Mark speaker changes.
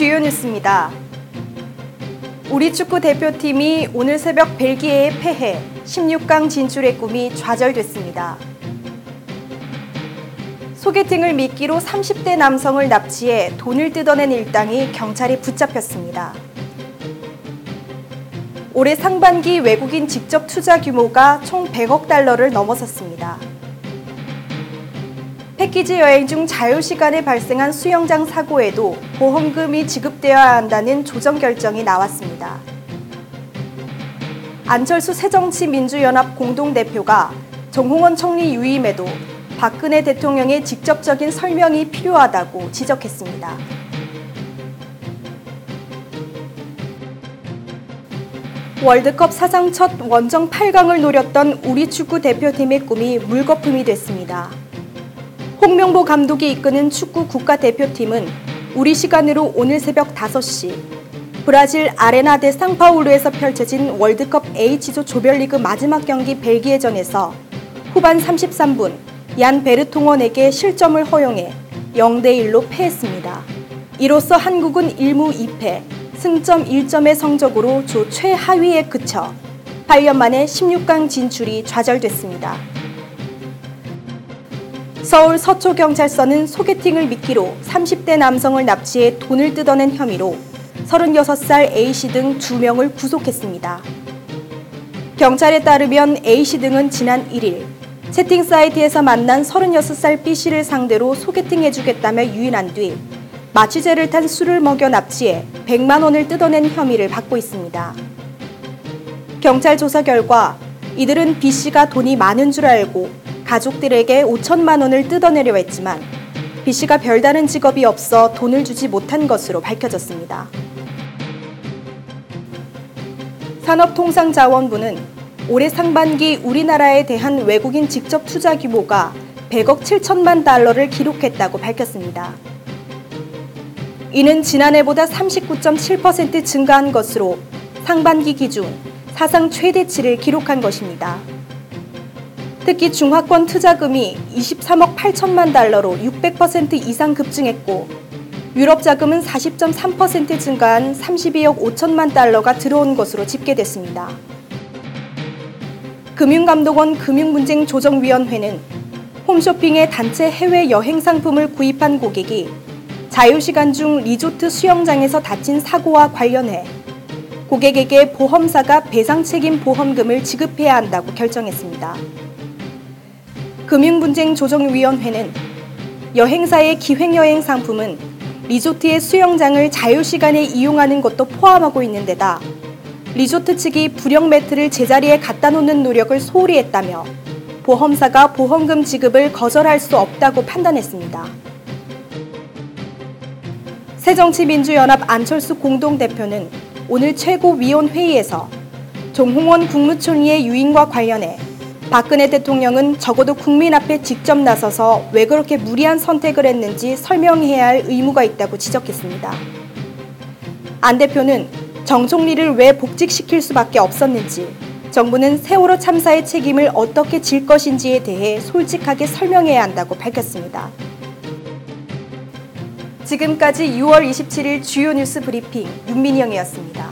Speaker 1: 주요 뉴스입니다. 우리 축구 대표팀이 오늘 새벽 벨기에에 패해 16강 진출의 꿈이 좌절됐습니다. 소개팅을 미끼로 30대 남성을 납치해 돈을 뜯어낸 일당이 경찰에 붙잡혔습니다. 올해 상반기 외국인 직접 투자 규모가 총 100억 달러를 넘어섰습니다. 패키지 여행 중 자유 시간에 발생한 수영장 사고에도 보험금이 지급되어야 한다는 조정 결정이 나왔습니다. 안철수 새정치민주연합 공동대표가 정홍원 총리 유임에도 박근혜 대통령의 직접적인 설명이 필요하다고 지적했습니다. 월드컵 사상 첫 원정 8강을 노렸던 우리 축구 대표팀의 꿈이 물거품이 됐습니다. 홍명보 감독이 이끄는 축구 국가대표팀은 우리 시간으로 오늘 새벽 5시 브라질 아레나 데 상파울루에서 펼쳐진 월드컵 H조 조별리그 마지막 경기 벨기에전에서 후반 33분 얀 베르통원에게 실점을 허용해 0대 1로 패했습니다. 이로써 한국은 1무 2패, 승점 1점의 성적으로 조 최하위에 그쳐 8년 만에 16강 진출이 좌절됐습니다. 서울 서초경찰서는 소개팅을 미끼로 30대 남성을 납치해 돈을 뜯어낸 혐의로 36살 A씨 등 2명을 구속했습니다. 경찰에 따르면 A씨 등은 지난 1일 채팅 사이트에서 만난 36살 B씨를 상대로 소개팅 해주겠다며 유인한 뒤 마취제를 탄 술을 먹여 납치해 100만 원을 뜯어낸 혐의를 받고 있습니다. 경찰 조사 결과 이들은 B씨가 돈이 많은 줄 알고 가족들에게 5천만 원을 뜯어내려 했지만 B씨가 별다른 직업이 없어 돈을 주지 못한 것으로 밝혀졌습니다. 산업통상자원부는 올해 상반기 우리나라에 대한 외국인 직접 투자 규모가 100억 7천만 달러를 기록했다고 밝혔습니다. 이는 지난해보다 39.7% 증가한 것으로 상반기 기준 사상 최대치를 기록한 것입니다. 특히 중화권 투자금이 23억 8천만 달러로 600% 이상 급증했고 유럽 자금은 40.3% 증가한 32억 5천만 달러가 들어온 것으로 집계됐습니다. 금융감독원 금융분쟁조정위원회는 홈쇼핑의 단체 해외 여행 상품을 구입한 고객이 자유시간 중 리조트 수영장에서 다친 사고와 관련해 고객에게 보험사가 배상 책임 보험금을 지급해야 한다고 결정했습니다. 금융분쟁조정위원회는 여행사의 기획여행 상품은 리조트의 수영장을 자유시간에 이용하는 것도 포함하고 있는 데다 리조트 측이 불영 매트를 제자리에 갖다 놓는 노력을 소홀히 했다며 보험사가 보험금 지급을 거절할 수 없다고 판단했습니다. 새정치민주연합 안철수 공동대표는 오늘 최고위원회의에서 정홍원 국무총리의 유인과 관련해 박근혜 대통령은 적어도 국민 앞에 직접 나서서 왜 그렇게 무리한 선택을 했는지 설명해야 할 의무가 있다고 지적했습니다. 안 대표는 정 총리를 왜 복직시킬 수밖에 없었는지, 정부는 세월호 참사의 책임을 어떻게 질 것인지에 대해 솔직하게 설명해야 한다고 밝혔습니다. 지금까지 6월 27일 주요 뉴스 브리핑 윤민영이었습니다.